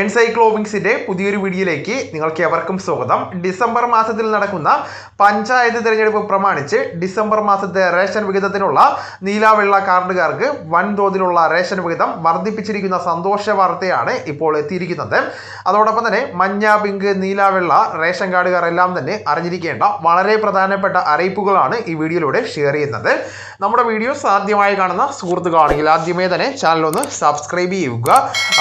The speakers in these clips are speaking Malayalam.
എൻസൈക്ലോമിക്സിന്റെ പുതിയൊരു വീഡിയോയിലേക്ക് നിങ്ങൾക്ക് എവർക്കും സ്വാഗതം. ഡിസംബർ മാസത്തിൽ നടക്കുന്ന പഞ്ചായത്ത് തിരഞ്ഞെടുപ്പ് പ്രമാണിച്ച് ഡിസംബർ മാസത്തെ റേഷൻ വിഹിതത്തിനുള്ള നീലാവെള്ള കാർഡുകാർക്ക് വൻതോതിലുള്ള റേഷൻ വിഹിതം വർദ്ധിപ്പിച്ചിരിക്കുന്ന സന്തോഷ വാർത്തയാണ് ഇപ്പോൾ എത്തിയിരിക്കുന്നത്. അതോടൊപ്പം തന്നെ മഞ്ഞ പിങ്ക് നീലാവെള്ള റേഷൻ കാർഡുകാർ എല്ലാം തന്നെ അറിഞ്ഞിരിക്കേണ്ട വളരെ പ്രധാനപ്പെട്ട അറിയിപ്പുകളാണ് ഈ വീഡിയോയിലൂടെ ഷെയർ ചെയ്യുന്നത്. നമ്മുടെ വീഡിയോ സാധ്യമായി കാണുന്ന സുഹൃത്തുക്കളാണെങ്കിൽ ആദ്യമേ തന്നെ ചാനൽ ഒന്ന് സബ്സ്ക്രൈബ് ചെയ്യുക.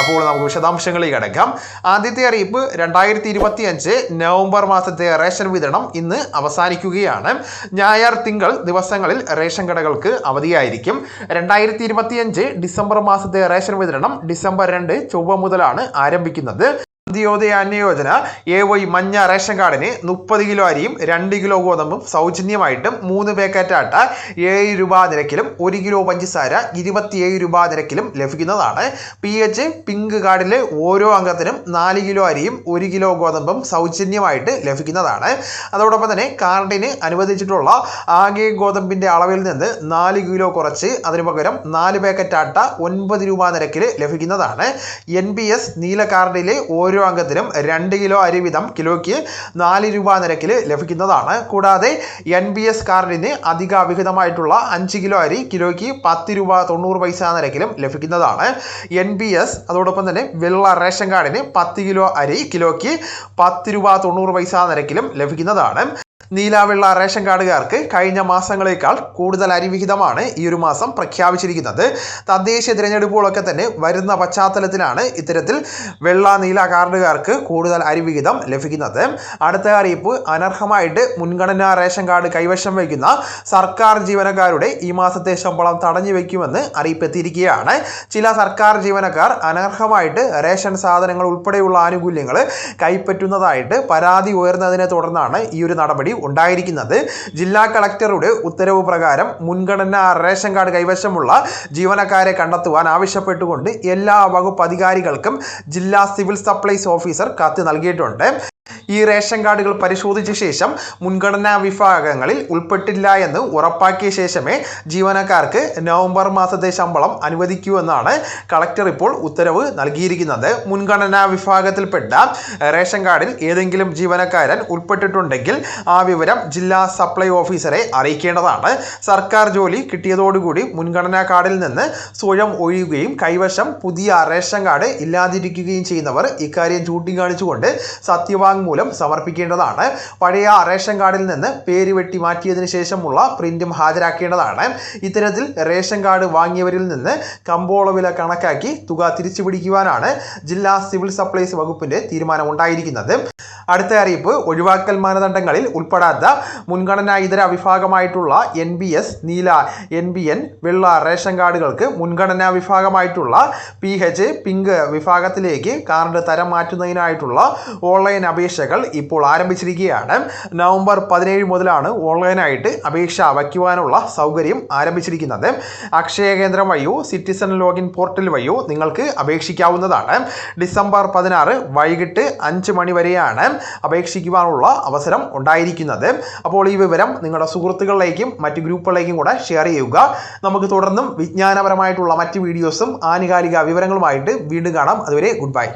അപ്പോൾ നമുക്ക് വിശദാംശങ്ങളിലേക്ക് കിടക്കാം ആദ്യത്തെ അറിയിപ്പ് രണ്ടായിരത്തി ഇരുപത്തി അഞ്ച് നവംബർ മാസത്തെ റേഷൻ വിതരണം ഇന്ന് അവസാനിക്കുകയാണ്. ഞായർ തിങ്കൾ ദിവസങ്ങളിൽ റേഷൻ കടകൾക്ക് അവധിയായിരിക്കും. രണ്ടായിരത്തി ഇരുപത്തി അഞ്ച് ഡിസംബർ മാസത്തെ റേഷൻ വിതരണം ഡിസംബർ രണ്ട് ചൊവ്വ മുതലാണ് ആരംഭിക്കുന്നത്. അന്ത്യോദയ അന്നയോജന. എ വൈ മഞ്ഞ റേഷൻ കാർഡിന് മുപ്പത് കിലോ അരിയും രണ്ട് കിലോ ഗോതമ്പും സൗജന്യമായിട്ടും മൂന്ന് പാക്കറ്റ് ആട്ട ഏഴ് രൂപ നിരക്കിലും ഒരു കിലോ പഞ്ചസാര ഇരുപത്തിയേഴ് രൂപ നിരക്കിലും ലഭിക്കുന്നതാണ്. പി എച്ച് പിങ്ക് കാർഡിലെ ഓരോ അംഗത്തിനും നാല് കിലോ അരിയും ഒരു കിലോ ഗോതമ്പും സൗജന്യമായിട്ട് ലഭിക്കുന്നതാണ്. അതോടൊപ്പം തന്നെ കാർഡിന് അനുവദിച്ചിട്ടുള്ള ആകെ ഗോതമ്പിന്റെ അളവിൽ നിന്ന് നാല് കിലോ കുറച്ച് അതിനു പകരം നാല് പാക്കറ്റ് ആട്ട ഒൻപത് രൂപ നിരക്കിൽ ലഭിക്കുന്നതാണ്. എൻ പി എസ് നീല കാർഡിലെ ഓരോ അംഗത്തിനും രണ്ട് കിലോ അരി വീതം കിലോയ്ക്ക് നാല് രൂപ നിരക്കിൽ ലഭിക്കുന്നതാണ്. കൂടാതെ എൻ ബി എസ് കാർഡിന് അധിക വിഹിതമായിട്ടുള്ള അഞ്ച് കിലോ അരി കിലോയ്ക്ക് പത്ത് രൂപ തൊണ്ണൂറ് പൈസ നിരക്കിലും ലഭിക്കുന്നതാണ്. എൻ ബി എസ് അതോടൊപ്പം തന്നെ വെള്ള റേഷൻ കാർഡിന് പത്ത് കിലോ അരി കിലോയ്ക്ക് പത്ത് രൂപ തൊണ്ണൂറ് പൈസ നിരക്കിലും ലഭിക്കുന്നതാണ്. നീലാവെള്ള റേഷൻ കാർഡുകാർക്ക് കഴിഞ്ഞ മാസങ്ങളേക്കാൾ കൂടുതൽ അരിവിഹിതമാണ് ഈ ഒരു മാസം പ്രഖ്യാപിച്ചിരിക്കുന്നത്. തദ്ദേശീയ തിരഞ്ഞെടുപ്പുകളൊക്കെ തന്നെ വരുന്ന പശ്ചാത്തലത്തിലാണ് ഇത്തരത്തിൽ വെള്ള നീല കാർഡുകാർക്ക് കൂടുതൽ അരിവിഹിതം ലഭിക്കുന്നത്. അടുത്ത അറിയിപ്പ് അനർഹമായിട്ട് മുൻഗണനാ റേഷൻ കാർഡ് കൈവശം വയ്ക്കുന്ന സർക്കാർ ജീവനക്കാരുടെ ഈ മാസത്തെ ശമ്പളം തടഞ്ഞു വയ്ക്കുമെന്ന് അറിയിപ്പെത്തിയിരിക്കുകയാണ്. ചില സർക്കാർ ജീവനക്കാർ അനർഹമായിട്ട് റേഷൻ സാധനങ്ങൾ ഉൾപ്പെടെയുള്ള ആനുകൂല്യങ്ങൾ കൈപ്പറ്റുന്നതായിട്ട് പരാതി ഉയർന്നതിനെ തുടർന്നാണ് ഈ ഒരു നടപടി ഉണ്ടായിരിക്കുന്നത്. ജില്ലാ കളക്ടറുടെ ഉത്തരവ് പ്രകാരം മുൻഗണനാ റേഷൻ കാർഡ് കൈവശമുള്ള ജീവനക്കാരെ കണ്ടെത്തുവാൻ ആവശ്യപ്പെട്ടുകൊണ്ട് എല്ലാ വകുപ്പ് അധികാരികൾക്കും ജില്ലാ സിവിൽ സപ്ലൈസ് ഓഫീസർ കത്ത് നൽകിയിട്ടുണ്ട്. ഈ റേഷൻ കാർഡുകൾ പരിശോധിച്ച ശേഷം മുൻഗണനാ വിഭാഗങ്ങളിൽ ഉൾപ്പെട്ടില്ല എന്ന് ഉറപ്പാക്കിയ ശേഷമേ ജീവനക്കാർക്ക് നവംബർ മാസത്തെ ശമ്പളം അനുവദിക്കൂ എന്നാണ് കളക്ടർ ഇപ്പോൾ ഉത്തരവ് നൽകിയിരിക്കുന്നത്. മുൻഗണനാ വിഭാഗത്തിൽപ്പെട്ട റേഷൻ കാർഡിൽ ഏതെങ്കിലും ജീവനക്കാരൻ ഉൾപ്പെട്ടിട്ടുണ്ടെങ്കിൽ ആ വിവരം ജില്ലാ സപ്ലൈ ഓഫീസറെ അറിയിക്കേണ്ടതാണ്. സർക്കാർ ജോലി കിട്ടിയതോടുകൂടി മുൻഗണനാ കാർഡിൽ നിന്ന് സ്വയം ഒഴിയുകയും കൈവശം പുതിയ റേഷൻ കാർഡ് ഇല്ലാതിരിക്കുകയും ചെയ്യുന്നവർ ഇക്കാര്യം ചൂണ്ടിക്കാണിച്ചുകൊണ്ട് സത്യവാങ്മൂലം സമർപ്പിക്കേണ്ടതാണ്. പഴയ റേഷൻ കാർഡിൽ നിന്ന് പേര് വെട്ടി മാറ്റിയതിനു ശേഷമുള്ള പ്രിന്റും ഹാജരാക്കേണ്ടതാണ്. ഇത്തരത്തിൽ റേഷൻ കാർഡ് വാങ്ങിയവരിൽ നിന്ന് കമ്പോള വില കണക്കാക്കി തുക തിരിച്ചു പിടിക്കുവാനാണ് ജില്ലാ സിവിൽ സപ്ലൈസ് വകുപ്പിന്റെ തീരുമാനം ഉണ്ടായിരിക്കുന്നത് അടുത്ത അറിയിപ്പ് ഒഴിവാക്കൽ മാനദണ്ഡങ്ങളിൽ ഉൾപ്പെടാത്ത മുൻഗണനാ ഇതര വിഭാഗമായിട്ടുള്ള എൻ ബി എസ് നീല എൻ ബി എൻ വെള്ള റേഷൻ കാർഡുകൾക്ക് മുൻഗണനാ വിഭാഗമായിട്ടുള്ള പി എച്ച് പിങ്ക് വിഭാഗത്തിലേക്ക് കാർഡ് തരം മാറ്റുന്നതിനായിട്ടുള്ള ഓൺലൈൻ അപേക്ഷകൾ ഇപ്പോൾ ആരംഭിച്ചിരിക്കുകയാണ്. നവംബർ പതിനേഴ് മുതലാണ് ഓൺലൈനായിട്ട് അപേക്ഷ വയ്ക്കുവാനുള്ള സൗകര്യം ആരംഭിച്ചിരിക്കുന്നത്. അക്ഷയ കേന്ദ്രം വഴിയോ സിറ്റിസൺ ലോഗിൻ പോർട്ടൽ വഴിയോ നിങ്ങൾക്ക് അപേക്ഷിക്കാവുന്നതാണ്. ഡിസംബർ പതിനാറ് വൈകിട്ട് അഞ്ച് മണി വരെയാണ് അപേക്ഷിക്കുവാനുള്ള അവസരം ഉണ്ടായിരിക്കുന്നത്. അപ്പോൾ ഈ വിവരം നിങ്ങളുടെ സുഹൃത്തുക്കളിലേക്കും മറ്റ് ഗ്രൂപ്പുകളിലേക്കും കൂടെ ഷെയർ ചെയ്യുക. നമുക്ക് തുടർന്നും വിജ്ഞാനപരമായിട്ടുള്ള മറ്റ് വീഡിയോസും ആനുകാലിക വിവരങ്ങളുമായിട്ട് വീണ്ടും കാണാം. അതുവരെ ഗുഡ് ബൈ.